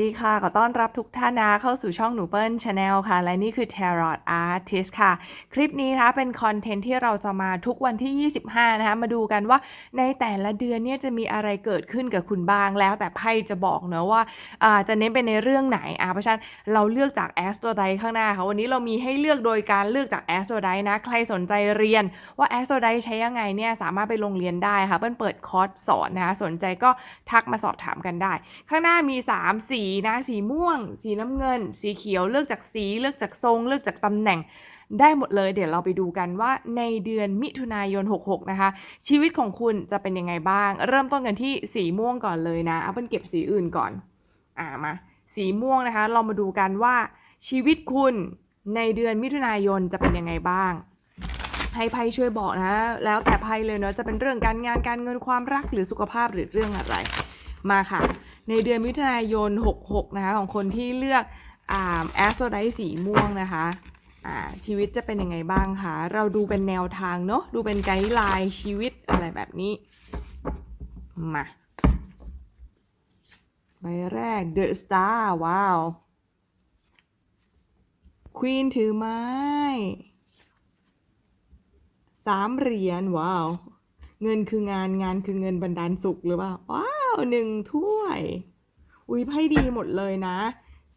ดีค่ะ ขอต้อนรับทุกท่านนะเข้าสู่ช่องหนูเปิ้ลชาแนลค่ะ และนี่คือ Tarot Artist ค่ะ คลิปนี้นะคะเป็นคอนเทนต์ที่เราจะมาทุกวันที่ 25 นะคะ มาดูกันว่าในแต่ละเดือนเนี่ยจะมีอะไรเกิดขึ้นกับคุณบ้างแล้ว แต่ไพ่จะบอกเนอะว่าาจะเน้นไปในเรื่องไหนอ่าเพราะฉะนั้นเราเลือกจาก a s t r o d i ข้างหน้าค่ะ วันนี้เรามีให้เลือกโดยการเลือกจาก a s t r o d i นะ ใครสนใจเรียนว่า a s t r o d i ใช้ยังไงเนี่ยสามารถไปลงเรียนได้ค่ะ เปิ้ลเปิดคอร์สสอนนะคะ สนใจก็ทักมาสอบถามกันได้ ข้างหน้ามี 3สีนะ สีม่วง สีน้ำเงิน สีเขียวเลือกจากสีเลือกจากทรง เลือกจากตำแหน่งได้หมดเลย เดี๋ยวเราไปดูกันว่าในเดือนมิถุนายน 66 นะคะ ชีวิตของคุณจะเป็นยังไงบ้าง เริ่มต้นกันที่สีม่วงก่อนเลยนะเอาเป็นเก็บสีอื่นก่อนอ่ามาสีม่วงนะคะ เรามาดูกันว่าชีวิตคุณในเดือนมิถุนายนจะเป็นยังไงบ้างให้ไพ่ช่วยบอกนะ แล้วแต่ไพ่เลยเนาะจะเป็นเรื่องการงานการเงินความรักหรือสุขภาพหรือเรื่องอะไร มาค่ะ ในเดือนมิถุนายน 66 นะคะ ของคนที่เลือกแอสโซไดสีม่วงนะคะชีวิตจะเป็นยังไงบ้างคะเราดูเป็นแนวทางเนาะดูเป็นไกด์ไลน์ชีวิตอะไรแบบนี้ มาใบแรก The Star ว้าวควีนถือไม้สามเหรียญว้าว เงินคืองานงานคือเงินบันดาลสุขหรือเปล่าว้า วหนึ่งถ้วย อุ้ยไพ่ดีหมดเลยนะ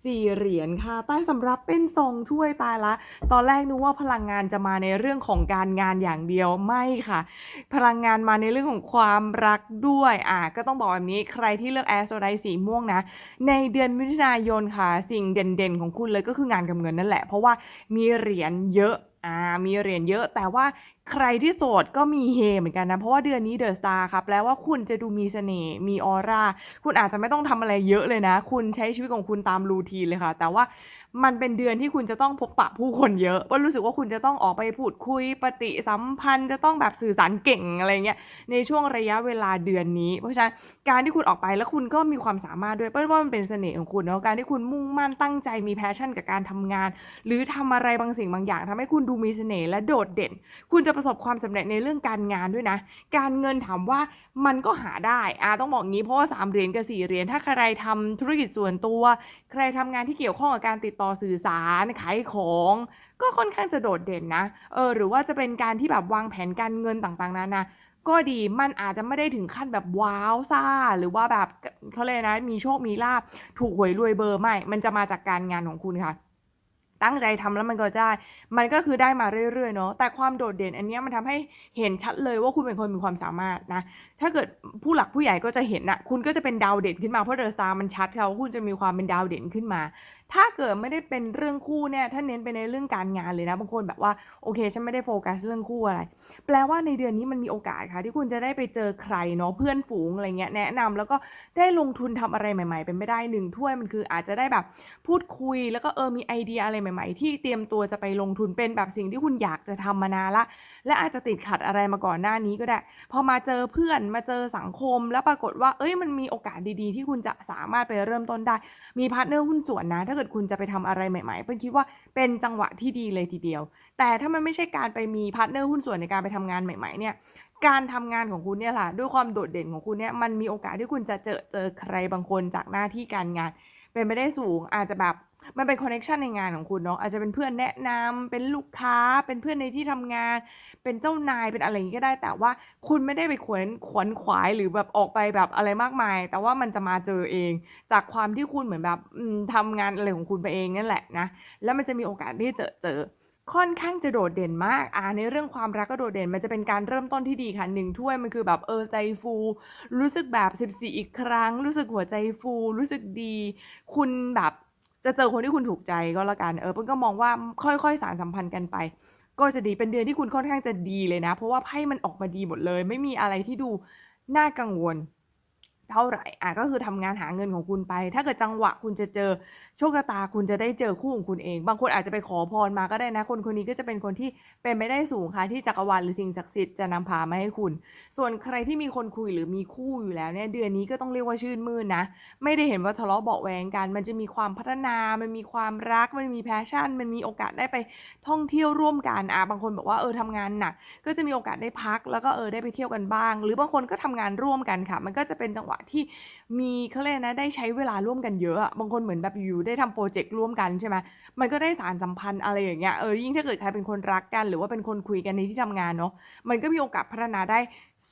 สี่เหรียญค่ะ ใต้สำรับเป็นทรงถ้วยตายละ ตอนแรกนึกว่าพลังงานจะมาในเรื่องของการงานอย่างเดียวไม่ค่ะ พลังงานมาในเรื่องของความรักด้วยอะก็ต้องบอกแบบนี้ใครที่เลือกแอสโซไดสีม่วงนะ ในเดือนมิถุนายนค่ะ สิ่งเด่นๆของคุณเลยก็คืองานกับเงินนั่นแหละ เพราะว่ามีเหรียญเยอะ อ่ามีเหรียญเยอะแต่ว่าใครที่โสดก็มีเฮเหมือนกันนะ เพราะว่าเดือนนี้เดอะสตาร์ครับแปลว่าคุณจะดูมีเสน่ห์มีออร่า คุณอาจจะไม่ต้องทำอะไรเยอะเลยนะ คุณใช้ชีวิตของคุณตามรูทีนเลยค่ะ แต่ว่า มันเป็นเดือนที่คุณจะต้องพบปะผู้คนเยอะว่ารู้สึกว่าคุณจะต้องออกไปพูดคุยปฏิสัมพันธ์ จะต้องแบบสื่อสารเก่งอะไรเงี้ยในช่วงระยะเวลาเดือนนี้ เพราะฉะนั้นการที่คุณออกไปแล้วคุณก็มีความสามารถด้วยเพราะว่ามันเป็นเสน่ห์ของคุณเนาะการที่คุณมุ่งมั่นตั้งใจมีแพชชั่นกับการทำงาน หรือทำอะไรบางสิ่งบางอย่างทำให้คุณดูมีเสน่ห์และโดดเด่น คุณจะประสบความสำเร็จในเรื่องการงานด้วยนะ การเงินถามว่ามันก็หาได้อาต้องบอกงี้เพราะว่าสามเหรียญกับสี่เหรียญถ้าใครทำธุรกิจส่วนตัว ใครทำงานที่เกี่ยวข้องกับการติดต่อสื่อสารขายของ ก็ค่อนข้างจะโดดเด่นนะเออหรือว่าจะเป็นการที่แบบวางแผนการเงินต่างๆนานาก็ดีมันอาจจะไม่ได้ถึงขั้นแบบว้าวซ่า หรือว่าแบบเขาเลยนะมีโชคมีลาบถูกหวยรวยเบอร์ไม่ มันจะมาจากการงานของคุณค่ะตั้งใจทำแล้วมันก็ได้ มันก็คือได้มาเรื่อยๆเนาะ แต่ความโดดเด่นอันนี้มันทำให้เห็นชัดเลยว่าคุณเป็นคนมีความสามารถนะ ถ้าเกิดผู้หลักผู้ใหญ่ก็จะเห็นนะคุณก็จะเป็นดาวเด่นขึ้นมา เพราะเดอะสตาร์มันชัดค่ะว่าคุณจะมีความเป็นดาวเด่นขึ้นมา ถ้าเกิดไม่ได้เป็นเรื่องคู่เนี่ยถ้าเน้นไปในเรื่องการงานเลยนะบางคนแบบว่าโอเคฉันไม่ได้โฟกัสเรื่องคู่อะไร แปลว่าในเดือนนี้มันมีโอกาสค่ะ ที่คุณจะได้ไปเจอใครเนาะเพื่อนฝูงอะไรเงี้ยแนะนำแล้วก็ได้ลงทุนทำอะไรใหม่ ๆ เป็นไม่ได้หนึ่งถ้วยมันคืออาจจะได้แบบพูดคุยแล้วก็เออมีไอเดียอะไรใหม่ ๆ ที่เตรียมตัวจะไปลงทุนเป็นแบบสิ่งที่คุณอยากจะทำมานานละและอาจจะติดขัดอะไรมาก่อนหน้านี้ก็ได้ พอมาเจอเพื่อนมาเจอสังคม แล้วปรากฏว่าเอ้ยมันมีโอกาสดีๆ ที่คุณจะสามารถไปเริ่มต้นได้ มีพาร์ทเนอร์หุ้นส่วนนะ ถ้าเกิดคุณจะไปทำอะไรใหม่ๆเพิ่งคิดว่าเป็นจังหวะที่ดีเลยทีเดียว แต่ถ้ามันไม่ใช่การไปมีพาร์ทเนอร์หุ้นส่วนในการไปทำงานใหม่ๆเนี่ยการทำงานของคุณเนี่ยค่ะด้วยความโดดเด่นของคุณเนี่ยมันมีโอกาสที่คุณจะเจอเจอใครบางคนจากหน้าที่การงาน เป็นไปได้สูงอาจจะแบบ มันเป็นคอนเน c ชันในงานของคุณเนาะอาจจะเป็นเพื่อนแนะนำเป็นลูกค้าเป็นเพื่อนในที่ทำงาน เป็นเจ้านายเป็นอะไรอย่างงี้ก็ได้ แต่ว่าคุณไม่ได้ไปขวนขวนขวายหรือแบบออกไปแบบอะไรมากมาย แต่ว่ามันจะมาเจอเอง จากความที่คุณเหมือนแบบอืมทำงานอะไรของคุณไปเองนั่นแหละนะแล้วมันจะมีโอกาสที่จะเจอค่อนข้างจะโดดเด่นมาก อ่า ในเรื่องความรักก็โดดเด่น มันจะเป็นการเริ่มต้นที่ดีค่ะหนึ่งถ้วยมันคือแบบเออใจฟู รู้สึกแบบ 14 อีกครั้ง รู้สึกหัวใจฟู รู้สึกดี คุณแบบ จะเจอคนที่คุณถูกใจก็แล้วกันเออเปิ้ลก็มองว่าค่อยๆสารสัมพันธ์กันไป ก็จะดีเป็นเดือนที่คุณค่อนข้างจะดีเลยนะ เพราะว่าไพ่มันออกมาดีหมดเลย ไม่มีอะไรที่ดูน่ากังวล เท่าไรอ่าก็คือทำงานหาเงินของคุณไป ถ้าเกิดจังหวะคุณจะเจอโชคชะตาคุณจะได้เจอคู่ของคุณเอง บางคนอาจจะไปขอพรมาก็ได้นะ คนคนนี้ก็จะเป็นคนที่เป็นไปได้สูงค่ะที่จักรวาลหรือสิ่งศักดิ์สิทธิ์จะนำพามาให้คุณ ส่วนใครที่มีคนคุยหรือมีคู่อยู่แล้วเนี่ยเดือนนี้ก็ต้องเรียกว่าชื่นมื่นนะ ไม่ได้เห็นว่าทะเลาะเบาแวงกัน มันจะมีความพัฒนา มันมีความรัก มันมี passion มันมีโอกาสได้ไปท่องเที่ยวร่วมกันอ่าบางคนบอกว่าเออทำงานหนัก ก็จะมีโอกาสได้พัก แล้วก็เออได้ไปเที่ยวกันบ้าง หรือบางคนก็ทำงานร่วมกันค่ะ มันก็จะเป็นจังหวะที่ มี เขาเรียกนะ ได้ใช้เวลาร่วมกันเยอะอะ บางคนเหมือนแบบอยู่ได้ทำโปรเจกต์ร่วมกัน ใช่ไหม มันก็ได้สารสัมพันธ์ อะไรอย่างเงี้ย เออ ยิ่งถ้าเกิดใครเป็นคนรักกัน หรือว่าเป็นคนคุยกันในที่ทำงานเนาะ มันก็มีโอกาสพัฒนาได้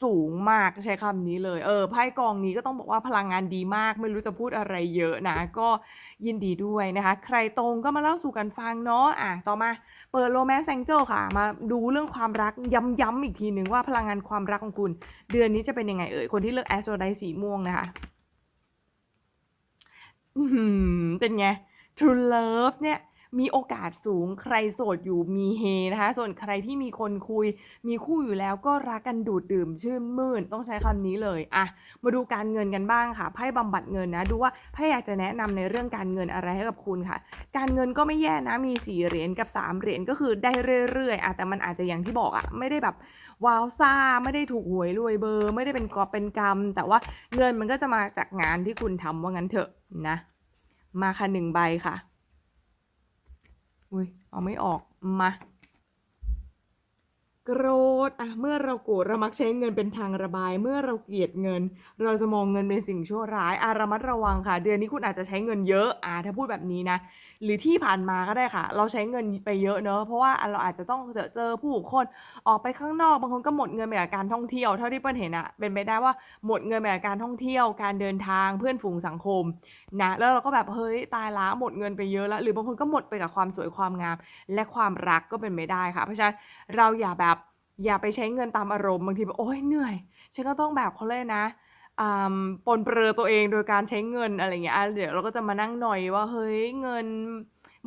สูงมาก ใช้คำนี้เลย เออ ไพ่กองนี้ก็ต้องบอกว่าพลังงานดีมาก ไม่รู้จะพูดอะไรเยอะนะ ก็ยินดีด้วยนะคะ ใครตรงก็มาเล่าสู่กันฟังเนาะ อะ ต่อมา เปิดโรแมนต์แซงเจลค่ะ มาดูเรื่องความรักย้ำๆอีกทีหนึ่งว่าพลังงานความรักของคุณ เดือนนี้จะเป็นยังไงเอ่ย คนที่เลือกแอสโ o ไดสีม่วงนะคะ อื้อหือเป็นไง True Love เนี่ย มีโอกาสสูงใครโสดอยู่มีเฮนะคะ ส่วนใครที่มีคนคุย มีคู่อยู่แล้วก็รักกันดูดดื่มชื่นมื่น ต้องใช้คำนี้เลยอะมาดูการเงินกันบ้างค่ะไพ่บำบัดเงินนะ ดูว่าไพ่อยากจะแนะนำในเรื่องการเงินอะไรให้กับคุณค่ะ การเงินก็ไม่แย่นะมีสี่เหรียญกับสามเหรียญก็คือได้เรื่อยๆอะแต่มันอาจจะอย่างที่บอกอะไม่ได้แบบว้าวซ่าไม่ได้ถูกหวยรวยเบอร์ ไม่ได้เป็นกอบเป็นกำแต่ว่าเงินมันก็จะมาจากงานที่คุณทำว่างั้นเถอะนะ มาค่ะหนึ่งใบค่ะ อุ้ยเอาไม่ออกมา โกรธอะเมื่อเราโกรธเรามักใช้เงินเป็นทางระบาย เมื่อเราเกลียดเงิน เราจะมองเงินเป็นสิ่งชั่วร้ายอาระมัดระวังค่ะ เดือนนี้คุณอาจจะใช้เงินเยอะอ่าถ้าพูดแบบนี้นะ หรือที่ผ่านมาก็ได้ค่ะ เราใช้เงินไปเยอะเนอะเพราะว่าเราอาจจะต้องเจอเจอผู้คนออกไปข้างนอกบางคนก็หมดเงินไปกับการท่องเที่ยวเท่าที่เปิ้ลเห็นอะเป็นไปได้ว่าหมดเงินไปกับการท่องเที่ยว การเดินทางเพื่อนฝูงสังคมนะแล้วเราก็แบบเฮ้ยตายละหมดเงินไปเยอะแล้วหรือบางคนก็หมดไปกับความสวยความงาม และความรักก็เป็นไปได้ค่ะ เพราะฉะนั้นเราอย่าแบบ อย่าไปใช้เงินตามอารมณ์บางทีแบบโอ๊ยเหนื่อย ฉันก็ต้องแบบเขาเลยกนะอ่าปนเปลือตัวเองโดยการใช้เงินอะไรอย่างเงี้ยอะเดี๋ยวเราก็จะมานั่งหน่อยว่าเฮ้ยเงิน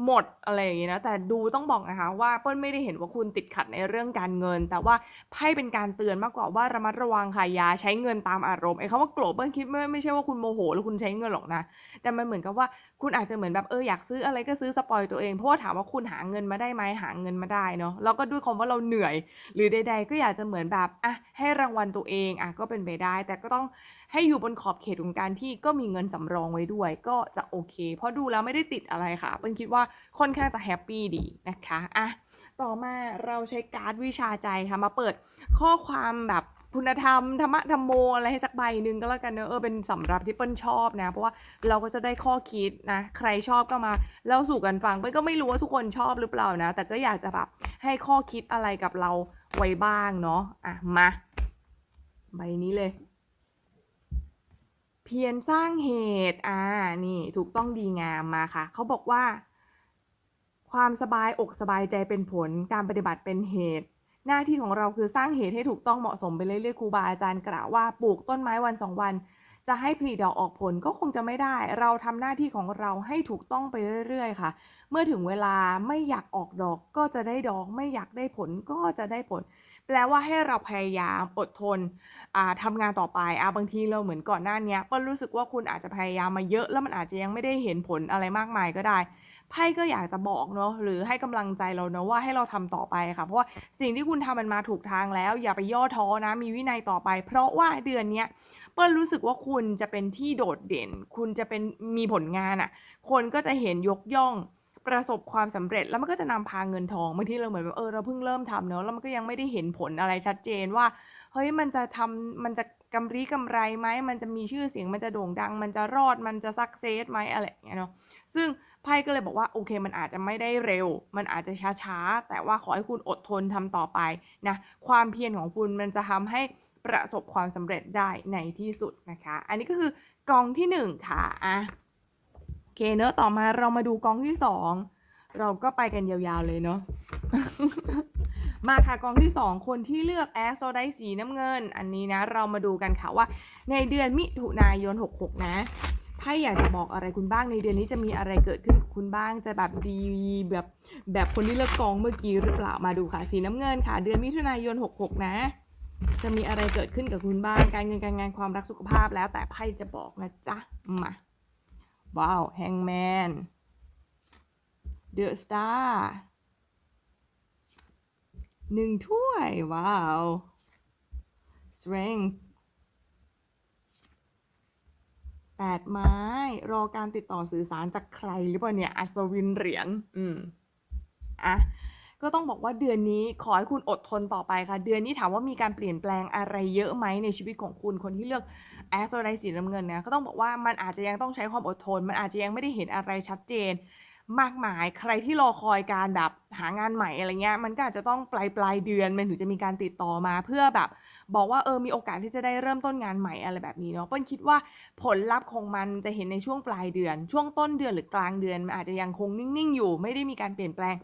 หมดอะไรอย่างงี้นะแต่ดูต้องบอกนะคะว่าเปิ้ลไม่ได้เห็นว่าคุณติดขัดในเรื่องการเงิน แต่ว่าไพ่เป็นการเตือนมากกว่าว่าระมัดระวังค่ะยาใช้เงินตามอารมณ์ไอ้คำว่าโกรธเปิ้ลคิดไม่ไม่ใช่ว่าคุณโมโหแล้วคุณใช้เงินหรอกนะ แต่มันเหมือนกับว่าคุณอาจจะเหมือนแบบเอออยากซื้ออะไรก็ซื้อสปอยตัวเองเพราะว่าถามว่าคุณหาเงินมาได้ไหมหาเงินมาได้เนาะแล้วก็ด้วยความว่าเราเหนื่อย หรือใด ๆ ก็อยากจะเหมือนแบบอะให้รางวัลตัวเองอะก็เป็นไปได้ แต่ก็ต้อง ให้อยู่บนขอบเขตของการที่ก็มีเงินสำรองไว้ด้วย ก็จะโอเค เพราะดูแล้วไม่ได้ติดอะไรค่ะเปิ้ลคิดว่าค่อนข้างจะแฮปปี้ดีนะคะอะต่อมาเราใช้การ์ดวิชาใจค่ะมาเปิดข้อความแบบคุณธรรมธรรมะธรรมโมอะไรให้สักใบหนึ่งก็แล้วกันเนอะเออเป็นสำหรับที่เปิ้ลชอบนะ เพราะว่าเราก็จะได้ข้อคิดนะ ใครชอบก็มาเล่าสู่กันฟังเปิ้ลก็ไม่รู้ว่าทุกคนชอบหรือเปล่านะ แต่ก็อยากจะแบบให้ข้อคิดอะไรกับเราไว้บ้างเนาะอะมาใบนี้เลย พียรสร้างเหตุ อ่า นี่ถูกต้องดีงามมาค่ะ เขาบอกว่า ความสบายอกสบายใจเป็นผล การปฏิบัติเป็นเหตุ หน้าที่ของเราคือสร้างเหตุให้ถูกต้องเหมาะสมไปเรื่อยๆครูบาอาจารย์กล่าวว่าปลูกต้นไม้วันสองวัน จะให้ผลิดอกออกผลก็คงจะไม่ได้ เราทำหน้าที่ของเราให้ถูกต้องไปเรื่อยๆ ค่ะ เมื่อถึงเวลาไม่อยากออกดอกก็จะได้ดอก ไม่อยากได้ผลก็จะได้ผล แปลว่าให้เราพยายามอดทนอ่าทำงานต่อไปอาบางทีเราเหมือนก่อนหน้านี้เปิ้ลรู้สึกว่าคุณอาจจะพยายามมาเยอะ แล้วมันอาจจะยังไม่ได้เห็นผลอะไรมากมายก็ได้ไพ่ก็อยากจะบอกเนาะหรือให้กำลังใจเราเนาะว่าให้เราทำต่อไปค่ะ เพราะว่าสิ่งที่คุณทำมันมาถูกทางแล้ว อย่าไปย่อท้อนะ มีวินัยต่อไป เพราะว่าเดือนเนี้ยเปิ้ลรู้สึกว่าคุณจะเป็นที่โดดเด่น คุณจะเป็นมีผลงานอะ่ะ คนก็จะเห็นยกย่อง ประสบความสำเร็จแล้วมันก็จะนำพาเงินทองบางทีเราเหมือนแบบเออเราเพิ่งเริ่มทำเนอะแล้วมันก็ยังไม่ได้เห็นผลอะไรชัดเจนว่า เฮ้ยมันจะทำมันจะกำไรกำไรไหมมันจะมีชื่อเสียงมันจะโด่งดัง มันจะรอดมันจะสักเซสไหมอะไรอย่างเงี้ยเนาะซึ่งไพ่ก็เลยบอกว่าโอเค มันอาจจะไม่ได้เร็ว มันอาจจะช้าๆ แต่ว่าขอให้คุณอดทนทำต่อไปนะความเพียรของคุณมันจะทำให้ประสบความสำเร็จได้ในที่สุดนะคะ อันนี้ก็คือกองที่หนึ่งค่ะอะ อเคเนอะต่อมาเรามาดูกองที่สองเราก็ไปกันยาวๆเลยเนาะ มาค่ะกองที่ 2 คนที่เลือกแอสโซไดสีน้ำเงิน อันนี้นะ เรามาดูกันค่ะว่า ในเดือนมิถุนายน 66 นะไพ่อยากจะบอกอะไรคุณบ้างในเดือนนี้จะมีอะไรเกิดขึ้นกับคุณบ้างจะแบบดีแบบแบบคนที่เลือกกองเมื่อกี้หรือเปล่ามาดูค่ะ สีน้ำเงินค่ะ เดือนมิถุนายน 66 นะ จะมีอะไรเกิดขึ้นกับคุณบ้างการเงินการงานความรักสุขภาพแล้วแต่ไพ่จะบอกนะจ๊ะมา ว้าวแฮงแมนเดอะสตาร์หนึ่งถ้วย ว้าว strength แปดไม้ รอการติดต่อสื่อสารจากใครหรือเปล่าเนี่ย อัศวินเหรียญ อืม อะ ก็ต้องบอกว่าเดือนนี้ขอให้คุณอดทนต่อไปค่ะ เดือนนี้ถามว่ามีการเปลี่ยนแปลงอะไรเยอะไหมในชีวิตของคุณคนที่เลือกแอสโซไดสีน้ำเงินนะก็ต้องบอกว่ามันอาจจะยังต้องใช้ความอดทน มันอาจจะยังไม่ได้เห็นอะไรชัดเจน มากมายใครที่รอคอยการแบบหางานใหม่อะไรเงี้ยมันก็อาจจะต้องปลายปลายเดือนมันถึงจะมีการติดต่อมา เพื่อแบบบอกว่าเออมีโอกาสที่จะได้เริ่มต้นงานใหม่อะไรแบบนี้เนาะเปิ้ลคิดว่าผลลัพธ์ของมันจะเห็นในช่วงปลายเดือน ช่วงต้นเดือนหรือกลางเดือนมันอาจจะยังคงนิ่งๆอยู่ ไม่ได้มีการเปลี่ยนแปลง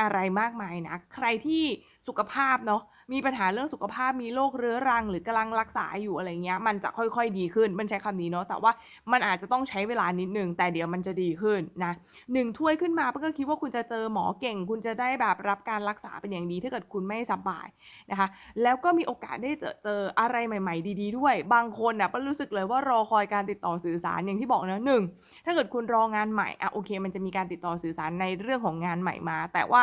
อะไรมากมายนะ ใครที่สุขภาพเนาะ มีปัญหาเรื่องสุขภาพมีโรคเรื้อรัง หรือกำลังรักษาอยู่อะไรเงี้ย มันจะค่อยๆดีขึ้น มันใช้คำนี้เนาะแต่ว่ามันอาจจะต้องใช้เวลานิดนึง แต่เดี๋ยวมันจะดีขึ้นนะหนึ่งถ้วยขึ้นมาเปิ้ลก็คิดว่าคุณจะเจอหมอเก่ง คุณจะได้แบบรับการรักษาเป็นอย่างดี ถ้าเกิดคุณไม่สบายนะคะ แล้วก็มีโอกาสได้เจอเจออะไรใหม่ ๆ ดี ๆ ด้วย บางคนน่ะเปิ้ลรู้สึกเลยว่ารอคอยการติดต่อสื่อสารอย่างที่บอกนะหนึ่งถ้าเกิดคุณรองานใหม่อะโอเค มันจะมีการติดต่อสื่อสารในเรื่องของงานใหม่มา แต่ว่า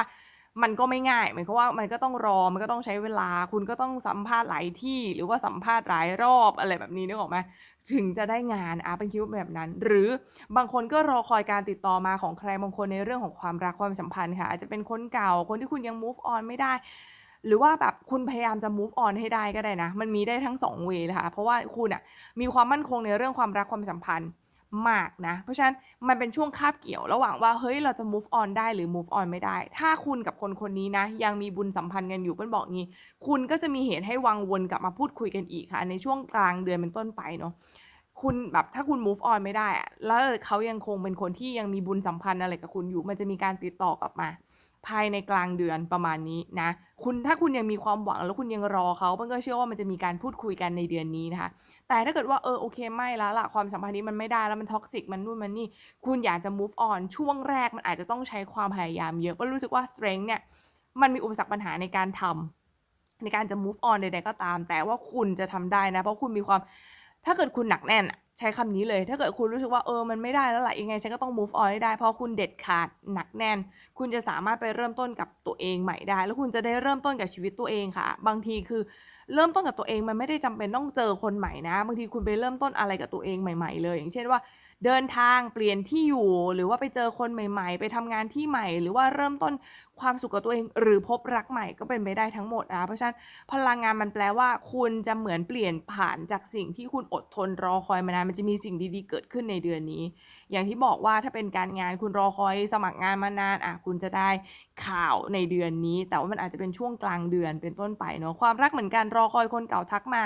มันก็ไม่ง่ายหมายความว่ามันก็ต้องรอมันก็ต้องใช้เวลา คุณก็ต้องสัมภาษณ์หลายที่หรือว่าสัมภาษณ์หลายรอบอะไรแบบนี้นึกออกไหมถึงจะได้งานอะเป็นคิดว่าแบบนั้น หรือบางคนก็รอคอยการติดต่อมาของใครบางคนในเรื่องของความรักความสัมพันธ์ค่ะ อาจจะเป็นคนเก่าคนที่คุณยัง move on ไม่ได้ หรือว่าแบบคุณพยายามจะ move on ให้ได้ก็ได้นะ มันมีได้ทั้ง2เวเลยค่ะเพราะว่าคุณอะมีความมั่นคงในเรื่องความรักความสัมพันธ์ มากนะ เพราะฉะนั้นมันเป็นช่วงคาบเกี่ยวระหว่างว่าเฮ้ยเราจะ move on ได้หรือ move on ไม่ได้ ถ้าคุณกับคนคนนี้นะ ยังมีบุญสัมพันธ์กันอยู่เปิ้ลบอกงี้ คุณก็จะมีเหตุให้วังวนกลับมาพูดคุยกันอีกค่ะ ในช่วงกลางเดือนเป็นต้นไปเนาะคุณแบบถ้าคุณ move on ไม่ได้อะแล้วเขายังคงเป็นคนที่ยังมีบุญสัมพันธ์อะไรกับคุณอยู่ มันจะมีการติดต่อกลับมาภายในกลางเดือนประมาณนี้นะ คุณถ้าคุณยังมีความหวังแล้วคุณยังรอเขาเปิ้ลก็เชื่อว่ามันจะมีการพูดคุยกันในเดือนนี้นะคะ แต่ถ้าเกิดว่าเออโอเคไม่แล้วล่ะความสัมพันธ์นี้มันไม่ได้แล้วมันท็อกซิกมันนู่นมันนี่ คุณอยากจะ move on ช่วงแรกมันอาจจะต้องใช้ความพยายามเยอะก็รู้สึกว่า strength เนี่ยมันมีอุปสรรคปัญหาในการทำในการจะ move on ใดๆก็ตาม แต่ว่าคุณจะทำได้นะ เพราะคุณมีความถ้าเกิดคุณหนักแน่นอะใช้คำนี้เลย ถ้าเกิดคุณรู้สึกว่าเออมันไม่ได้แล้วล่ะยังไงฉันก็ต้อง move on ให้ได้เพราะคุณเด็ดขาดหนักแน่น คุณจะสามารถไปเริ่มต้นกับตัวเองใหม่ได้ แล้วคุณจะได้เริ่มต้นกับชีวิตตัวเองค่ะ บางทีคือ เริ่มต้นกับตัวเองมันไม่ได้จำเป็นต้องเจอคนใหม่นะบางทีคุณไปเริ่มต้นอะไรกับตัวเองใหม่ ๆ เลย อย่างเช่นว่า เดินทางเปลี่ยนที่อยู่ หรือว่าไปเจอคนใหม่ ๆ ไปทำงานที่ใหม่ หรือว่าเริ่มต้นความสุขกับตัวเอง หรือพบรักใหม่ก็เป็นไปได้ทั้งหมดนะเพราะฉะนั้นพลังงานมันแปลว่า คุณจะเหมือนเปลี่ยนผ่านจากสิ่งที่คุณอดทนรอคอยมานานมันจะมีสิ่งดีๆเกิดขึ้นในเดือนนี้ อย่างที่บอกว่าถ้าเป็นการงานคุณรอคอยสมัครงานมานานอะคุณจะได้ข่าวในเดือนนี้ แต่ว่ามันอาจจะเป็นช่วงกลางเดือนเป็นต้นไปเนาะความรักเหมือนกันรอคอยคนเก่าทักมา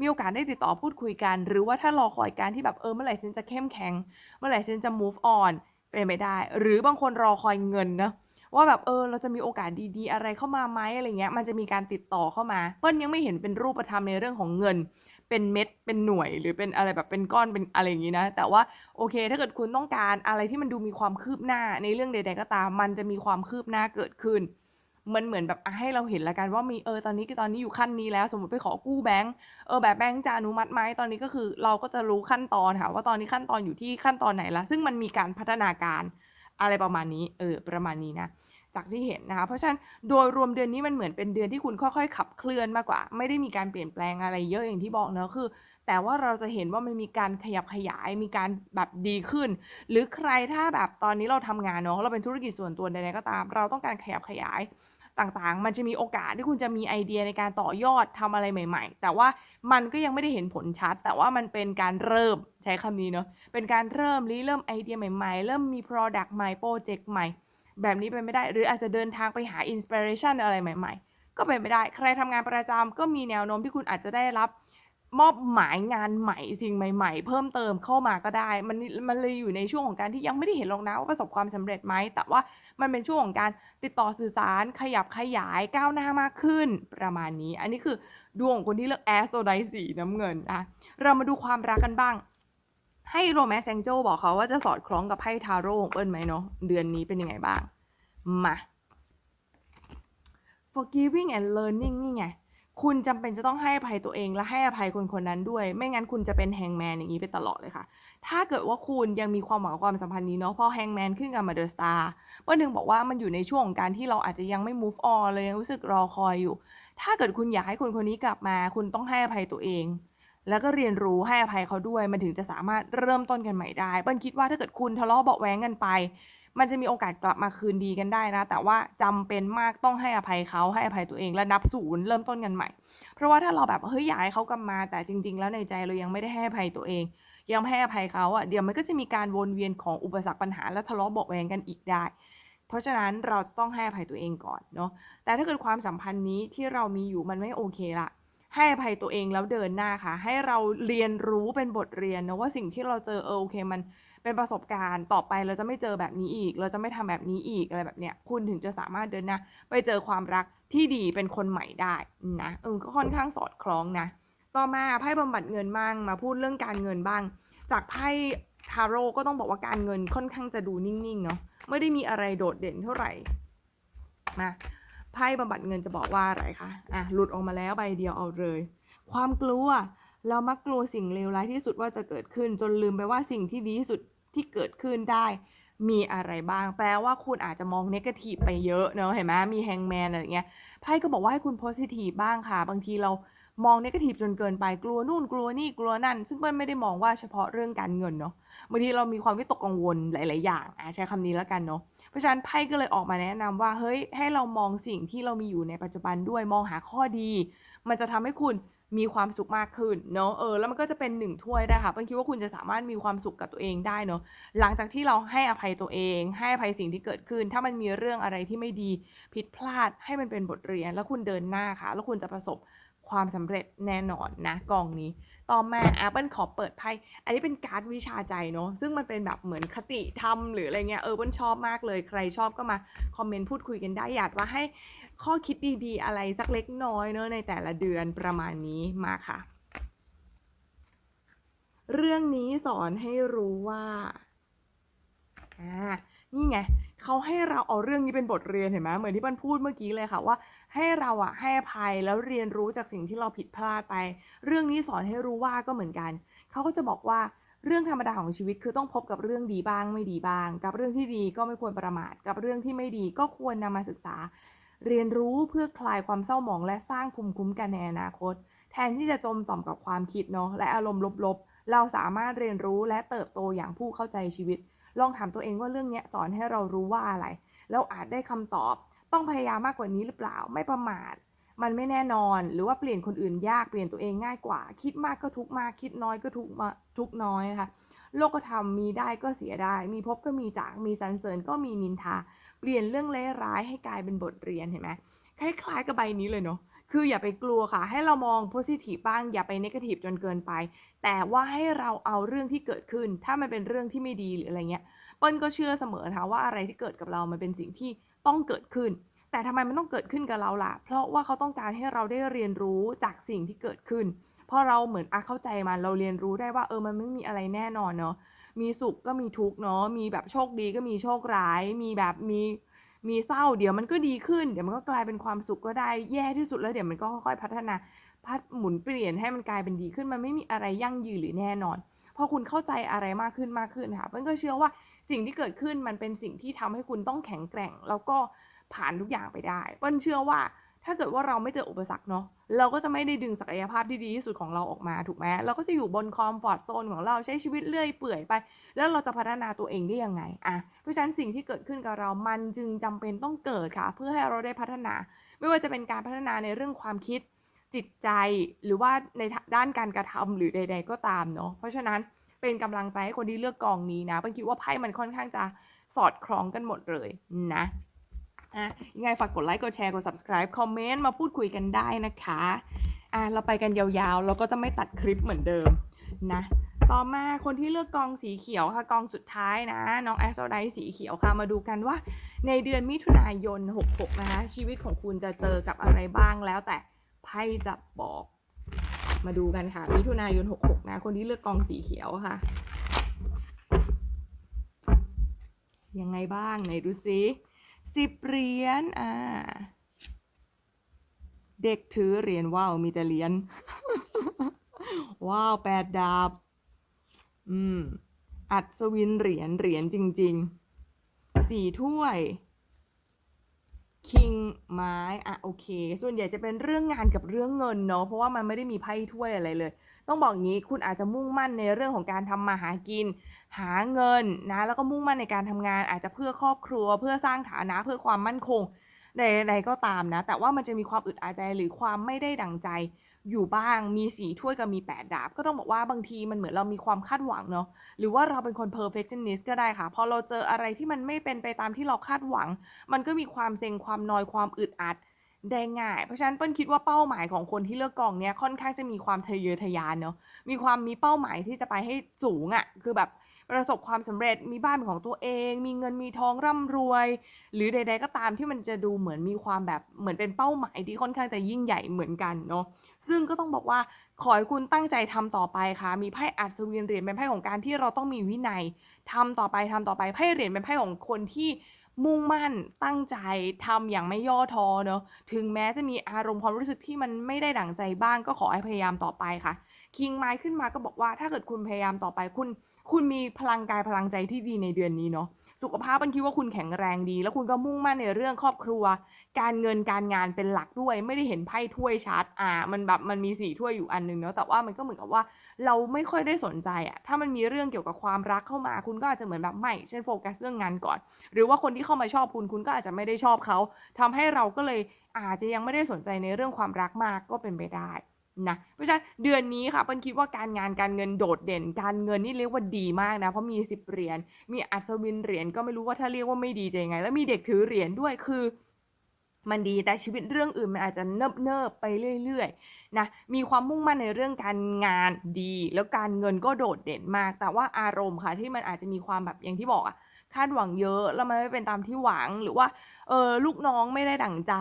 มีโอกาสได้ติดต่อพูดคุยกัน หรือว่าถ้ารอคอยการที่แบบเออเมื่อไหร่ฉันจะเข้มแข็ง เมื่อไหร่ฉันจะ move on เป็นไปได้ หรือบางคนรอคอยเงินเนาะว่าแบบเออเราจะมีโอกาสดีๆ อะไรเข้ามาไหมอะไรเงี้ยมันจะมีการติดต่อเข้ามา เปิ้ลยังไม่เห็นเป็นรูปธรรมในเรื่องของเงิน เป็นเม็ดเป็นหน่วย หรือเป็นอะไรแบบเป็นก้อนเป็นอะไรอย่างนี้นะ แต่ว่าโอเค ถ้าเกิดคุณต้องการอะไรที่มันดูมีความคืบหน้าในเรื่องใด ๆ ก็ตาม มันจะมีความคืบหน้าเกิดขึ้น มันเหมือนแบบให้เราเห็นละกันว่ามีเออตอนนี้ตอนนี้อยู่ขั้นนี้แล้ว สมมติไปขอกู้แบงก์เออแบบแบงก์จะอนุมัติไหมตอนนี้ก็คือ เราก็จะรู้ขั้นตอนค่ะว่าตอนนี้ขั้นตอนอยู่ที่ขั้นตอนไหนละซึ่งมันมีการพัฒนาการอะไรประมาณนี้ เออ ประมาณนี้นะ จากที่เห็นนะคะ เพราะฉะนั้นโดยรวมเดือนนี้มันเหมือนเป็นเดือนที่คุณค่อยๆ ขับเคลื่อนมากกว่า ไม่ได้มีการเปลี่ยนแปลงอะไรเยอะอย่างที่บอกเนอะคือ แต่ว่าเราจะเห็นว่ามันมีการขยับขยายมีการแบบดีขึ้น หรือใครถ้าแบบตอนนี้เราทำงานเนาะเราเป็นธุรกิจส่วนตัวใดๆก็ตาม เราต้องการขยับขยายต่างๆ มันจะมีโอกาสที่คุณจะมีไอเดียในการต่อยอดทำอะไรใหม่ ๆ แต่ว่ามันก็ยังไม่ได้เห็นผลชัด แต่ว่ามันเป็นการเริ่มใช้คำนี้เนาะ เป็นการเริ่มริเริ่มไอเดียใหม่ ๆ เริ่มมี Product ใหม่ โปรเจกต์ใหม่ แบบนี้เป็นไม่ได้ หรืออาจจะเดินทางไปหาอินสปิเรชันอะไรใหม่ ๆ ก็เป็นไม่ได้ ใครทำงานประจำก็มีแนวโน้มที่คุณอาจจะได้รับมอบหมายงานใหม่สิ่งใหม่ ๆ เพิ่มเติมเข้ามาก็ได้ มันมันเลยอยู่ในช่วงของการที่ยังไม่ได้เห็นหรอกนะว่าประสบความสำเร็จไหม แต่ว่ามันเป็นช่วงของการติดต่อสื่อสารขยับขยายก้าวหน้ามากขึ้นประมาณนี้ อันนี้คือดวงของคนที่เลือกแอสโซไดสีน้ำเงินนะเรามาดูความรักกันบ้าง ให้โรแมนต์แองเจลบอกเขาว่าจะสอดคล้องกับไพ่ทาโร่ของเปิ้ลไหมเนาะเดือนนี้เป็นยังไงบ้าง มา forgiving and learning นี่ไง คุณจำเป็นจะต้องให้อภัยตัวเองและให้อภัยคนคนนั้นด้วย ไม่งั้นคุณจะเป็นแฮงแมนอย่างนี้ไปตลอดเลยค่ะ ถ้าเกิดว่าคุณยังมีความหวังความสัมพันธ์นี้เนาะ พอแฮงแมนขึ้นกับมาเดอร์สตาร์เปิ้ลถึงบอกว่ามันอยู่ในช่วงของการที่เราอาจจะยังไม่ move on เลยยังรู้สึกรอคอยอยู่ ถ้าเกิดคุณอยากให้คนคนนี้กลับมา คุณต้องให้อภัยตัวเอง แล้วก็เรียนรู้ให้อภัยเขาด้วย มันถึงจะสามารถเริ่มต้นกันใหม่ได้เปิ้ลคิดว่าถ้าเกิดคุณทะเลาะเบาะแว้งกันไป มันจะมีโอกาสกลับมาคืนดีกันได้นะ แต่ว่าจำเป็นมากต้องให้อภัยเขาให้อภัยตัวเองและนับศูนย์เริ่มต้นกันใหม่ เพราะว่าถ้าเราแบบเฮ้ยอยากให้เขากลับมาแต่จริง ๆ แล้วในใจเรายังไม่ได้ให้อภัยตัวเอง ยังไม่ให้อภัยเขาอะเดี๋ยวมันก็จะมีการวนเวียนของอุปสรรคปัญหาและทะเลาะเบาะแวงกันอีกได้เพราะฉะนั้นเราจะต้องให้อภัยตัวเองก่อนเนาะ แต่ถ้าเกิดความสัมพันธ์นี้ที่เรามีอยู่มันไม่โอเคละ ให้อภัยตัวเองแล้วเดินหน้าค่ะ ให้เราเรียนรู้เป็นบทเรียนนะว่าสิ่งที่เราเจอเออโอเคมันเป็นประสบการณ์ต่อไปเราจะไม่เจอแบบนี้อีก เราจะไม่ทำแบบนี้อีกอะไรแบบเนี้ยคุณถึงจะสามารถเดินหน้าไปเจอความรักที่ดีเป็นคนใหม่ได้นะเออก็ค่อนข้างสอดคล้องนะ ต่อมาไพ่บำบัดเงินบ้างมาพูดเรื่องการเงินบ้าง จากไพ่ทาโร่ก็ต้องบอกว่าการเงินค่อนข้างจะดูนิ่งๆเนาะไม่ได้มีอะไรโดดเด่นเท่าไหร่นะ ไพ่บำบัดเงินจะบอกว่าอะไรคะอะหลุดออกมาแล้วใบเดียวเอาเลย ความกลัวเรามักกลัวสิ่งเลวร้ายที่สุดว่าจะเกิดขึ้น จนลืมไปว่าสิ่งที่ดีที่สุดที่เกิดขึ้นได้มีอะไรบ้าง แปลว่าคุณอาจจะมองเนกาทีฟไปเยอะเนอะเห็นไหมมีแฮงแมนอะไรอย่างเงี้ยไพ่ก็บอกว่าให้คุณโพสิทีฟบ้างค่ะ บางทีเรามองเนกาทีฟจนเกินไปกลัวนู่นกลัวนี่กลัวนั่น ซึ่งเปิ้ลไม่ได้มองว่าเฉพาะเรื่องการเงินเนาะบางทีเรามีความวิตกกังวลหลาย ๆ อย่างอะใช้คำนี้แล้วกันเนาะ ราะฉะนั้นไพ่ก็เลยออกมาแนะนำว่าเฮ้ยให้เรามองสิ่งที่เรามีอยู่ในปัจจุบันด้วยมองหาข้อดี มันจะทำให้คุณมีความสุขมากขึ้นเนาะเออแล้วมันก็จะเป็นหนึ่งถ้วยได้ค่ะเปิ้ลคิดว่าคุณจะสามารถมีความสุขกับตัวเองได้เนาะหลังจากที่เราให้อภัยตัวเอง ให้อภัยสิ่งที่เกิดขึ้น ถ้ามันมีเรื่องอะไรที่ไม่ดีผิดพลาดให้มันเป็นบทเรียน แล้วคุณเดินหน้าค่ะ แล้วคุณจะประสบ ความสำเร็จแน่นอนนะกองนี้ ต่อมา Apple ขอเปิดไพ่ อันนี้เป็นการ์ดวิชาใจเนาะซึ่งมันเป็นแบบเหมือนคติธรรมหรืออะไรเงี้ยเออเปิ้ลชอบมากเลยใครชอบก็มาคอมเมนต์พูดคุยกันได้อยากจะให้ข้อคิดดีๆ อะไรสักเล็กน้อยเนาะในแต่ละเดือนประมาณนี้มาค่ะ เรื่องนี้สอนให้รู้ว่าอ่านี่ไง เขาให้เราเอาเรื่องนี้เป็นบทเรียนเห็นไหมเหมือนที่ปันพูดเมื่อกี้เลยค่ะว่า ให้เราอะให้อภัยแล้วเรียนรู้จากสิ่งที่เราผิดพลาดไป เรื่องนี้สอนให้รู้ว่าก็เหมือนกัน เขาก็จะบอกว่าเรื่องธรรมดาของชีวิตคือต้องพบกับเรื่องดีบ้างไม่ดีบ้าง กับเรื่องที่ดีก็ไม่ควรประมาทกับเรื่องที่ไม่ดีก็ควรนำมาศึกษา เรียนรู้เพื่อคลายความเศร้าหมอง และสร้างภูมิคุ้มกันในอนาคต แทนที่จะจมต่อมกับความคิดเนาะและอารมณ์ลบๆ เราสามารถเรียนรู้และเติบโตอย่างผู้เข้าใจชีวิต ลองถามตัวเองว่าเรื่องนี้สอนให้เรารู้ว่าอะไร แล้วอาจได้คำตอบ ต้องพยายามมากกว่านี้หรือเปล่า ไม่ประมาท มันไม่แน่นอน หรือว่าเปลี่ยนคนอื่นยาก เปลี่ยนตัวเองง่ายกว่า คิดมากก็ทุกมาก คิดน้อยก็ทุกมาทุกน้อยนะคะ โลกธรรมมีได้ก็เสียได้ มีพบก็มีจาก มีสรรเสริญก็มีนินทา เปลี่ยนเรื่องเลวร้ายให้กลายเป็นบทเรียนเห็นไหมคล้ายๆกับใบนี้เลยเนาะ คืออย่าไปกลัวค่ะ ให้เรามองโพสิทีฟบ้าง อย่าไปเนกาทีฟจนเกินไป แต่ว่าให้เราเอาเรื่องที่เกิดขึ้น ถ้ามันเป็นเรื่องที่ไม่ดีหรืออะไรเงี้ย เปิ้ลก็เชื่อเสมอนะคะว่าอะไรที่เกิดกับเรา มันเป็นสิ่งที่ต้องเกิดขึ้น แต่ทำไมมันต้องเกิดขึ้นกับเราล่ะ เพราะว่าเขาต้องการให้เราได้เรียนรู้จากสิ่งที่เกิดขึ้นพราะเราเหมือนอะเข้าใจมันเราเรียนรู้ได้ว่าเออ มันไม่มีอะไรแน่นอนเนาะ มีสุขก็มีทุกข์เนาะ มีแบบโชคดีก็มีโชคร้าย มีแบบมี มีเศร้าเดี๋ยวมันก็ดีขึ้น เดี๋ยวมันก็กลายเป็นความสุขก็ได้แย่ที่สุดแล้วเดี๋ยวมันก็ค่อยๆพัฒนาพัดหมุนเปลี่ยนให้มันกลายเป็นดีขึ้นมันไม่มีอะไรยั่งยืนหรือแน่นอนพอคุณเข้าใจอะไรมากขึ้นมากขึ้นค่ะเปิ้ลก็เชื่อว่าสิ่งที่เกิดขึ้นมันเป็นสิ่งที่ทำให้คุณต้องแข็งแกร่ง แล้วก็ผ่านทุกอย่างไปได้เปิ้ลเชื่อว่า ถ้าเกิดว่าเราไม่เจออุปสรรคเนาะเราก็จะไม่ได้ดึงศักยภาพที่ดีที่สุดของเราออกมาถูกไหมเราก็จะอยู่บนคอมฟอร์ทโซนของเราใช้ชีวิตเรื่อยเปื่อยไป แล้วเราจะพัฒนาตัวเองได้ยังไงอะเพราะฉะนั้นสิ่งที่เกิดขึ้นกับเรามันจึงจำเป็นต้องเกิดค่ะ เพื่อให้เราได้พัฒนา ไม่ว่าจะเป็นการพัฒนาในเรื่องความคิดจิตใจหรือว่าในด้านการกระทำหรือใด ๆ ก็ตามเนาะเพราะฉะนั้นเป็นกำลังใจให้คนที่เลือกกองนี้นะเปิ้ลคิดว่าไพ่มันค่อนข้างจะสอดคล้องกันหมดเลยนะ อะยังไงฝากกดไลค์กดแชร์กด subscribe คอมเมนต์มาพูดคุยกันได้นะคะอะเราไปกันยาวๆเราก็จะไม่ตัดคลิปเหมือนเดิมนะต่อมาคนที่เลือกกองสีเขียวค่ะกองสุดท้ายนะน้องแอสโซไดสีเขียวค่ะมาดูกันว่า ในเดือนมิถุนายน 66 นะคะ ชีวิตของคุณจะเจอกับอะไรบ้างแล้วแต่ไพ่จะบอก มาดูกันค่ะ มิถุนายน 66 นะ คนที่เลือกกองสีเขียวค่ะ ยังไงบ้างไหนดูซิ สิบเหรียญอ่า เด็กถือเหรียญว้าว มีแต่เหรียญว้าวแปดดาบ อืม อัศวินเหรียญเหรียญจริง ๆ สี่ถ้วย คิงไม้อะโอเค ส่วนใหญ่จะเป็นเรื่องงานกับเรื่องเงินเนาะเพราะว่ามันไม่ได้มีไพ่ถ้วยอะไรเลย ต้องบอกงี้คุณอาจจะมุ่งมั่นในเรื่องของการทำมาหากิน หาเงินนะแล้วก็มุ่งมั่นในการทำงาน อาจจะเพื่อครอบครัว เพื่อสร้างฐานะเพื่อความมั่นคงใดๆก็ตามนะ แต่ว่ามันจะมีความอึดอัดใจหรือความไม่ได้ดังใจ อยู่บ้างมีสีถ้วยกับมีแปดดาบ ก็ต้องบอกว่าบางทีมันเหมือนเรามีความคาดหวังเนาะหรือว่าเราเป็นคน perfectionist ก็ได้ค่ะ พอเราเจออะไรที่มันไม่เป็นไปตามที่เราคาดหวัง มันก็มีความเซ็งความนอยความอึดอัดได้ง่าย เพราะฉะนั้นเปิ้ลคิดว่าเป้าหมายของคนที่เลือกกองเนี้ยค่อนข้างจะมีความทะเยอทะยานเนาะมีความมีเป้าหมายที่จะไปให้สูงอะ่ะคือแบบ ประสบความสำเร็จมีบ้านเป็นของตัวเอง มีเงินมีทองร่ำรวย หรือใด ๆ ก็ตามที่มันจะดูเหมือนมีความแบบเหมือนเป็นเป้าหมายที่ค่อนข้างจะยิ่งใหญ่เหมือนกันเนาะซึ่งก็ต้องบอกว่าขอให้คุณตั้งใจทำต่อไปค่ะ มีไพ่อัศวินเหรียญเป็นไพ่ของการที่เราต้องมีวินัยทำต่อไปทำต่อไปไพ่เหรียญเป็นไพ่ของคนที่มุ่งมั่นตั้งใจทำอย่างไม่ย่อท้อเนาะถึงแม้จะมีอารมณ์ความรู้สึกที่มันไม่ได้ดั่งใจบ้างก็ขอให้พยายามต่อไปค่ะ คิงไม้ขึ้นมาก็บอกว่าถ้าเกิดคุณพยายามต่อไปคุณ คุณมีพลังกายพลังใจที่ดีในเดือนนี้เนาะสุขภาพมันคิดว่าคุณแข็งแรงดี แล้วคุณก็มุ่งมั่นในเรื่องครอบครัว การเงินการงานเป็นหลักด้วย ไม่ได้เห็นไพ่ถ้วยชัดอ่า มันแบบมันมีสี่ถ้วยอยู่อันนึงเนาะแต่ว่ามันก็เหมือนกับว่า เราไม่ค่อยได้สนใจอะถ้ามันมีเรื่องเกี่ยวกับความรักเข้ามา คุณก็อาจจะเหมือนแบบไม่เช่นโฟกัสเรื่องงานก่อน หรือว่าคนที่เข้ามาชอบคุณคุณก็อาจจะไม่ได้ชอบเขาทำให้เราก็เลยอาจจะยังไม่ได้สนใจในเรื่องความรักมากก็เป็นไปได้ นะเพราะฉะนั้นเดือนนี้ค่ะเปิ้ลคิดว่าการงานการเงินโดดเด่น การเงินนี่เรียกว่าดีมากนะ เพราะมีสิบเหรียญมีอัศวินเหรียญก็ไม่รู้ว่าถ้าเรียกว่าไม่ดีจะยังไง แล้วมีเด็กถือเหรียญด้วยคือมันดีแต่ชีวิตเรื่องอื่นมันอาจจะเนิบเนิบๆไปเรื่อยๆนะมีความมุ่งมั่นในเรื่องการงานดี แล้วการเงินก็โดดเด่นมาก แต่ว่าอารมณ์ค่ะที่มันอาจจะมีความแบบอย่างที่บอกอะ คาดหวังเยอะแล้วมันไม่เป็นตามที่หวังหรือว่าเออลูกน้องไม่ได้ดั่งใจ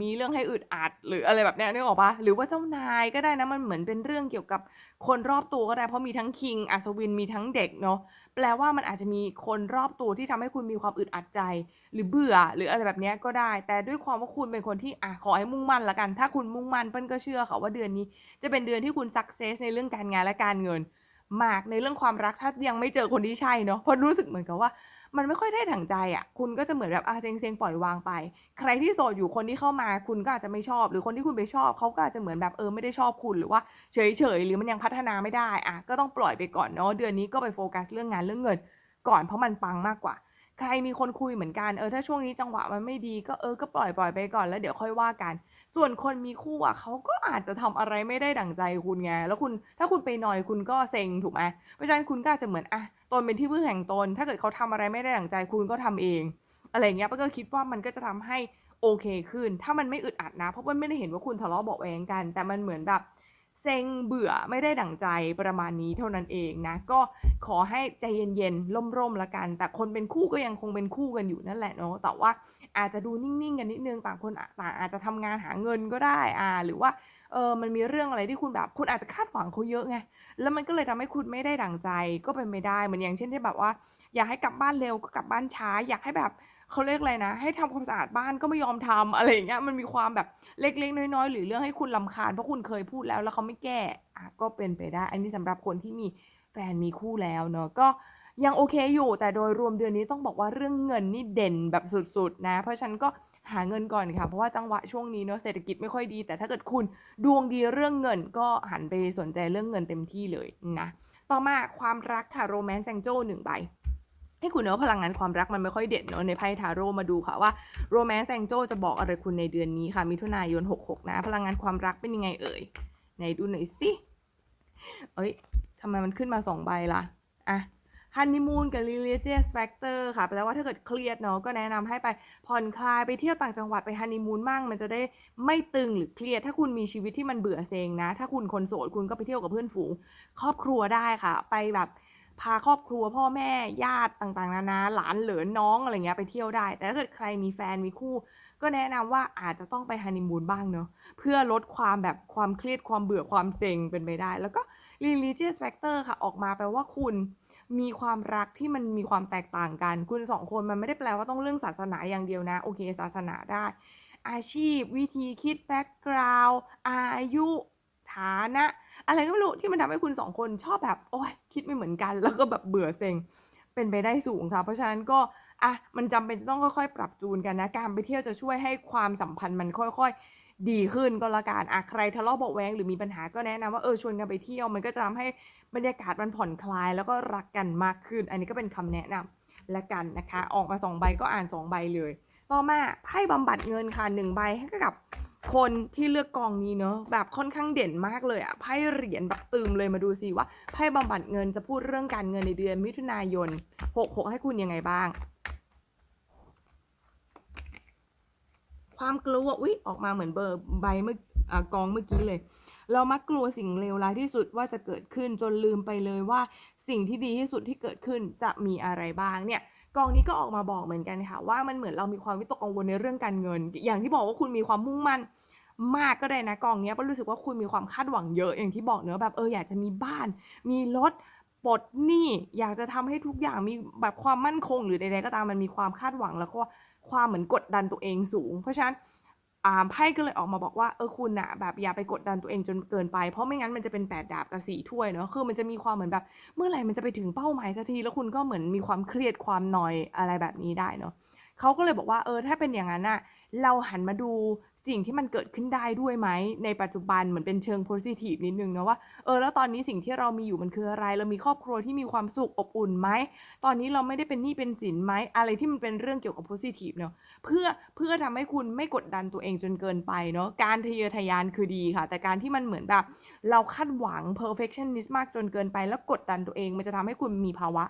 มีเรื่องให้อึดอัด หรืออะไรแบบเนี้ยนึกออกปะหรือว่าเจ้านายก็ได้นะมันเหมือนเป็นเรื่องเกี่ยวกับคนรอบตัวก็ได้เพราะมีทั้งคิงอัศวินมีทั้งเด็กเนาะแปลว่ามันอาจจะมีคนรอบตัวที่ทำให้คุณมีความอึดอัดใจ หรือเบื่อหรืออะไรแบบเนี้ยก็ได้ แต่ด้วยความว่าคุณเป็นคนที่อะขอให้มุ่งมั่นละกัน ถ้าคุณมุ่งมั่นเปิ้ลก็เชื่อค่ะว่าเดือนนี้ จะเป็นเดือนที่คุณสักเซสในเรื่องการงานและการเงินมากในเรื่องความรักถ้ายังไม่เจอคนที่ใช่เนาะเพราะรู้สึกเหมือนกับว่า มันไม่ค่อยได้ถังใจอะ่ะ คุณก็จะเหมือนแบบอาเซงเซงปล่อยวางไป ใครที่โสดอยู่คนที่เข้ามาคุณก็อาจจะไม่ชอบ หรือคนที่คุณไปชอบเขาก็อาจจะเหมือนแบบเออไม่ได้ชอบคุณหรือว่าเฉยเฉยๆหรือมันยังพัฒนาไม่ได้อะก็ต้องปล่อยไปก่อนเนาะเดือนนี้ก็ไปโฟกัสเรื่องงานเรื่องเงิน ก่อนเพราะมันปังมากกว่า ใครมีคนคุยเหมือนกันเออถ้าช่วงนี้จังหวะมันไม่ดีก็เออก็ปล่อยปล่อยไปก่อนแล้วเดี๋ยวค่อยว่ากัน ส่วนคนมีคู่อะเขาก็อาจจะทำอะไรไม่ได้ดั่งใจคุณไงแล้วคุณถ้าคุณไปหน่อยคุณก็เซ็งถูกไหมเพราะฉะนั้นคุณก็อาจจะเหมือนอะตนเป็นที่พึ่งแห่งตน ถ้าเกิดเขาทำอะไรไม่ได้ดั่งใจคุณก็ทำเอง อะไรเงี้ยป้าก็คิดว่ามันก็จะทำให้โอเคขึ้น ถ้ามันไม่อึดอัดนะ เพราะว่าไม่ได้เห็นว่าคุณทะเลาะเบาแวงกัน แต่มันเหมือนแบบ เซ็งเบื่อไม่ได้ดั่งใจประมาณนี้เท่านั้นเองนะ ก็ขอให้ใจเย็นๆร่มๆละกัน แต่คนเป็นคู่ก็ยังคงเป็นคู่กันอยู่นั่นแหละเนาะแต่ว่าอาจจะดูนิ่งๆกันนิดนึงต่างคนต่างอาจจะทำงานหาเงินก็ได้อ่าหรือว่าเออมันมีเรื่องอะไรที่คุณแบบคุณอาจจะคาดหวังเขาเยอะไงแล้วมันก็เลยทำให้คุณไม่ได้ดั่งใจก็เป็นไม่ได้เหมือนอย่างเช่นที่แบบว่า อยากให้กลับบ้านเร็วก็กลับบ้านช้า อยากให้แบบ เขาเรียกอะไรนะ ให้ทำความสะอาดบ้านก็ไม่ยอมทำอะไรอย่างเงี้ยมันมีความแบบเล็กๆน้อยๆ หรือเรื่องให้คุณลำคาญเพราะคุณเคยพูดแล้วแล้วเขาไม่แก้อะก็เป็นไปได้ อันนี้สำหรับคนที่มีแฟนมีคู่แล้วเนอะก็ยังโอเคอยู่ แต่โดยรวมเดือนนี้ต้องบอกว่าเรื่องเงินนี่เด่นแบบสุดๆนะ เพราะฉันก็หาเงินก่อนค่ะ เพราะว่าจังหวะช่วงนี้เนอะเศรษฐกิจไม่ค่อยดี แต่ถ้าเกิดคุณดวงดีเรื่องเงินก็หันไปสนใจเรื่องเงินเต็มที่เลยนะ ต่อมาความรักค่ะโรแมนต์แซงโจ้หนึ่งใบ ให้คุณเนอะพลังงานความรักมันไม่ค่อยเด่นเนอะในไพ่ทาโร่มาดูค่ะว่าโรแมนต์แซงโจ้จะบอกอะไรคุณในเดือนนี้ค่ะ มิถุนายน 66 นะ พลังงานความรักเป็นยังไงเอ่ยไหนดูหน่อยสิเอ้ยทำไมมันขึ้นมาสองใบล่ะอะฮันนีมูนกับ religious factor ค่ะแปลว่าถ้าเกิดเครียดเนาะก็แนะนำให้ไปผ่อนคลายไปเที่ยวต่างจังหวัดไปฮันนีมูนมั่ง มันจะได้ไม่ตึงหรือเครียด ถ้าคุณมีชีวิตที่มันเบื่อเซ็งนะ ถ้าคุณคนโสดคุณก็ไปเที่ยวกับเพื่อนฝูง ครอบครัวได้ค่ะ ไปแบบ พาครอบครัวพ่อแม่ญาติต่างๆนานาหลานเหลนน้องอะไรเงี้ยไปเที่ยวได้ แต่ถ้าเกิดใครมีแฟนมีคู่ ก็แนะนำว่าอาจจะต้องไปฮันนีมูนบ้างเนาะเพื่อลดความแบบความเครียดความเบื่อความเซ็งเป็นไปได้ แล้วก็ religious factor ค่ะออกมาแปลว่าคุณมีความรักที่มันมีความแตกต่างกัน คุณสองคนมันไม่ได้แปลว่าต้องเรื่องศาสนาอย่างเดียวนะ โอเค ศาสนาได้ อาชีพ วิธีคิดแบ็กกราวอายุ ฐานะ อะไรก็ไม่รู้ที่มันทำให้คุณสองคนชอบแบบโอ้ยคิดไม่เหมือนกัน แล้วก็แบบเบื่อเซ็งเป็นไปได้สูงค่ะ เพราะฉะนั้นก็อะมันจำเป็นจะต้องค่อยๆ ปรับจูนกันนะ การไปเที่ยวจะช่วยให้ความสัมพันธ์มันค่อย ๆ ดีขึ้นก็แล้วกันอะใครทะเลาะเบาแวงหรือมีปัญหาก็แนะนำว่าเออชวนกันไปเที่ยวมันก็จะทำให้บรรยากาศมันผ่อนคลาย แล้วก็รักกันมากขึ้น อันนี้ก็เป็นคำแนะนำละกันนะคะ ออกมาสองใบก็อ่านสองใบเลย ต่อมาไพ่บำบัดเงินค่ะหนึ่งใบให้กับ คนที่เลือกกองนี้เนอะแบบค่อนข้างเด่นมากเลยอะไพ่เหรียญแบบตืมเลยมาดูสิว่าไพ่บำบัดเงินจะพูดเรื่องการเงินในเดือนมิถุนายน66ให้คุณยังไงบ้าง ความกลัวอุ๊ยออกมาเหมือนเบอร์ใบเมื่อกองเมื่อกี้เลย เรามักกลัวสิ่งเลวร้ายที่สุดว่าจะเกิดขึ้นจนลืมไปเลยว่าสิ่งที่ดีที่สุดที่เกิดขึ้นจะมีอะไรบ้างเนี่ย กองนี้ก็ออกมาบอกเหมือนกันค่ะ ว่ามันเหมือนเรามีความวิตกกังวลในเรื่องการเงิน อย่างที่บอกว่าคุณมีความมุ่งมั่นมากก็ได้นะกองนี้ก็รู้สึกว่าคุณมีความคาดหวังเยอะอย่างที่บอกเนอะแบบเอออยากจะมีบ้าน มีรถปลดหนี้อยากจะทำให้ทุกอย่างมีแบบความมั่นคงหรือใดๆก็ตามมันมีความคาดหวังแล้วก็ความเหมือนกดดันตัวเองสูง เพราะฉะนั้น อ่าไพ่ก็เลยออกมาบอกว่าเออคุณอะแบบอย่าไปกดดันตัวเองจนเกินไปเพราะไม่งั้นมันจะเป็นแปดดาบกับสี่ถ้วยเนอะคือมันจะมีความเหมือนแบบ เมื่อไหร่มันจะไปถึงเป้าหมายสักทีแล้วคุณก็เหมือนมีความเครียดความนอยอะไรแบบนี้ได้เนาะเขาก็เลยบอกว่าเออถ้าเป็นอย่างนั้นน่ะเราหันมาดู สิ่งที่มันเกิดขึ้นได้ด้วยไหมในปัจจุบันเหมือนเป็นเชิงโพสิทีฟนิดนึงเนาะว่าเออแล้วตอนนี้สิ่งที่เรามีอยู่มันคืออะไร เรามีครอบครัวที่มีความสุขอบอุ่นไหมตอนนี้เราไม่ได้เป็นหนี้เป็นสินไหมอะไรที่มันเป็นเรื่องเกี่ยวกับโพสิทีฟเนาะเพื่อเพื่อทำให้คุณไม่กดดันตัวเองจนเกินไปเนาะการทะเยอทะยานคือดีค่ะ แต่การที่มันเหมือนแบบเราคาดหวัง perfectionist มากจนเกินไป แล้วกดดันตัวเองมันจะทำให้คุณมีภาวะ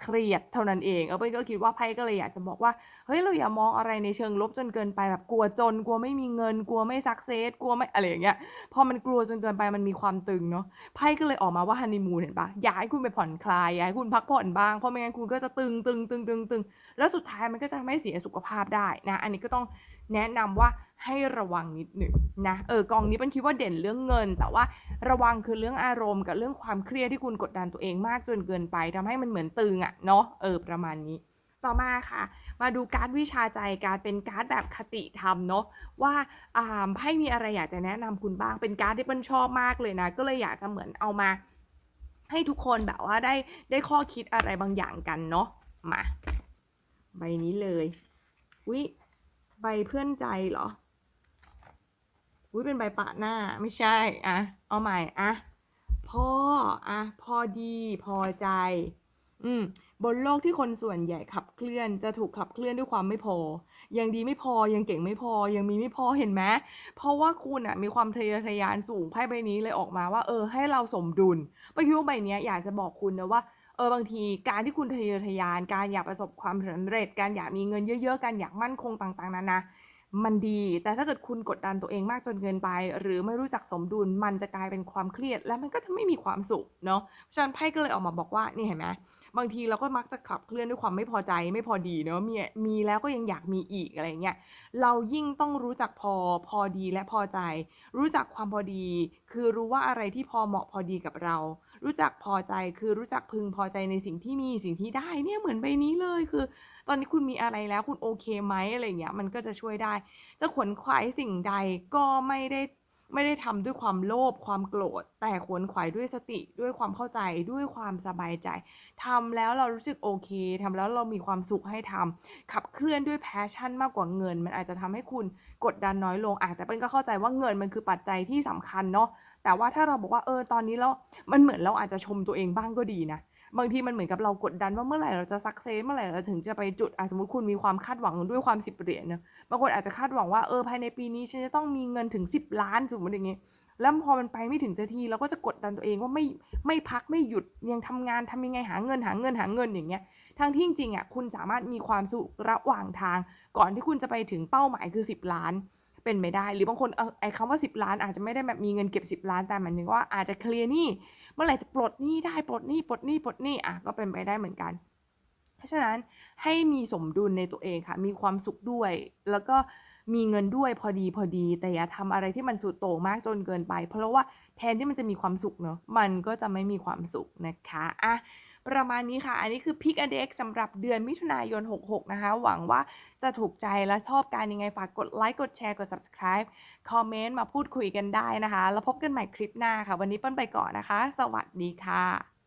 เครียดเท่านั้นเอง เออเป้ยก็คิดว่าไพ่ก็เลยอยากจะบอกว่าเฮ้ยเราอย่ามองอะไรในเชิงลบจนเกินไปแบบกลัวจน กลัวไม่มีเงิน กลัวไม่สักเซสกลัวไม่อะไรอย่างเงี้ยพอมันกลัวจนเกินไปมันมีความตึงเนาะไพ่ก็เลยออกมาว่าฮันนีมูนเห็นปะอยากให้คุณไปผ่อนคลายอยากให้คุณพักผ่อนบ้างเพราะไม่งั้นคุณก็จะตึงตึงตึงตึงตึงแล้วสุดท้ายมันก็จะทำให้เสียสุขภาพได้นะ อันนี้ก็ต้องแนะนำว่า ให้ระวังนิดหนึ่งนะเออกองนี้เป็นคิดว่าเด่นเรื่องเงิน แต่ว่าระวังคือเรื่องอารมณ์กับเรื่องความเครียดที่คุณกดดันตัวเองมากจนเกินไปทำให้มันเหมือนตึงอะเนาะเออประมาณนี้ ต่อมาค่ะ มาดูการ์ดวิชาใจการเป็นการ์ดแบบคติธรรมเนาะว่าอ่าไพ่มีอะไรอยากจะแนะนำคุณบ้างเป็นการ์ดที่เปิ้ลชอบมากเลยนะ ก็เลยอยากจะเหมือนเอามา ให้ทุกคนแบบว่าได้ได้ข้อคิดอะไรบางอย่างกันเนาะมาใบนี้เลยวิใบเพื่อนใจเหรอ อุ้ยเป็นใบปะหน้าไม่ใช่อะเอาใหม่อะพ่ออะพอดีพอใจ อืมบนโลกที่คนส่วนใหญ่ขับเคลื่อนจะถูกขับเคลื่อนด้วยความไม่พอ ยังดีไม่พอยังเก่งไม่พอยังมีไม่พอเห็นไหมเพราะว่าคุณอะมีความทะเยอทะยานสูงไพ่ใบนี้เลยออกมาว่า เออ ให้เราสมดุลไม่คิดว่าใบนี้อยากจะบอกคุณนะว่าเออบางทีการที่คุณทะเยอทะยานการอยากประสบความสำเร็จ การอยากมีเงินเยอะ ๆ การอยากมั่นคงต่างๆนานา มันดี แต่ถ้าเกิดคุณกดดันตัวเองมากจนเกินไป หรือไม่รู้จักสมดุลมันจะกลายเป็นความเครียด และมันก็จะไม่มีความสุขเนาะเพราะฉะนั้นไพ่ก็เลยออกมาบอกว่านี่เห็นไหมบางทีเราก็มักจะขับเคลื่อนด้วยความไม่พอใจไม่พอดีเนาะมีมีแล้วก็ยังอยากมีอีกอะไรเงี้ยเรายิ่งต้องรู้จักพอพอดีและพอใจ รู้จักความพอดี คือรู้ว่าอะไรที่พอเหมาะพอดีกับเรา รู้จักพอใจคือรู้จักพึงพอใจในสิ่งที่มีสิ่งที่ได้เนี่ยเหมือนใบนี้เลยคือ ตอนนี้คุณมีอะไรแล้วคุณโอเคไหมอะไรเงี้ยมันก็จะช่วยได้ จะขวนขวายสิ่งใดก็ไม่ได้ ไม่ได้ทำด้วยความโลภความโกรธ แต่ขวนขวายด้วยสติด้วยความเข้าใจด้วยความสบายใจทำแล้วเรารู้สึกโอเคทำแล้วเรามีความสุขให้ทำขับเคลื่อนด้วยแพชชั่นมากกว่าเงิน มันอาจจะทำให้คุณกดดันน้อยลงอะแต่เป็นก็เข้าใจว่าเงินมันคือปัจจัยที่สำคัญเนาะแต่ว่าถ้าเราบอกว่าเออตอนนี้แล้วมันเหมือนเราอาจจะชมตัวเองบ้างก็ดีนะ บางทีมันเหมือนกับเรากดดันว่าเมื่อไหร่เราจะสักเซสเมื่อไหร่เราถึงจะไปจุดอสมมติคุณมีความคาดหวังด้วยความสิบเหรียญเนะบางคนอาจจะคาดหวังว่าเออภายในปีนี้ฉันจะต้องมีเงินถึง 10 ล้านสมมติอย่างงี้แล้วพอมันไปไม่ถึงสักทีเราก็จะกดดันตัวเองว่าไม่ไม่พักไม่หยุดยังทำงานทำยังไงหาเงินหาเงินหาเงินอย่างเงี้ยทั้งที่จริงๆอะคุณสามารถมีความสุขระหว่างทาง ก่อนที่คุณจะไปถึงเป้าหมายคือ 10 ล้านเป็นไม่ได้ หรือบางคนไอ้คำว่า 10 ล้านอาจจะไม่ได้แบบมีเงินเก็บ 10 ล้านแต่หมายถึงว่าอาจจะเคลียร์หนี้ มื่อไหร่จะปลดหนี้ได้ปลดหนี้ปลดหนี้ปลดหนี้อะก็เป็นไปได้เหมือนกัน เพราะฉะนั้นให้มีสมดุลในตัวเองค่ะ มีความสุขด้วย แล้วก็มีเงินด้วยพอดีพอดี แต่อย่าทำอะไรที่มันสุดโต่งมากจนเกินไป เพราะว่าแทนที่มันจะมีความสุขเนอะมันก็จะไม่มีความสุขนะคะอะ ประมาณนี้ค่ะ อันนี้คือพิกอเด็กสำหรับเดือนมิถุนายน 66 นะคะ หวังว่าจะถูกใจและชอบการยังไงฝากกดไลค์กดแชร์กด subscribe คอมเมนต์มาพูดคุยกันได้นะคะ แล้วพบกันใหม่คลิปหน้าค่ะ วันนี้เปิ้ลไปก่อนนะคะ สวัสดีค่ะ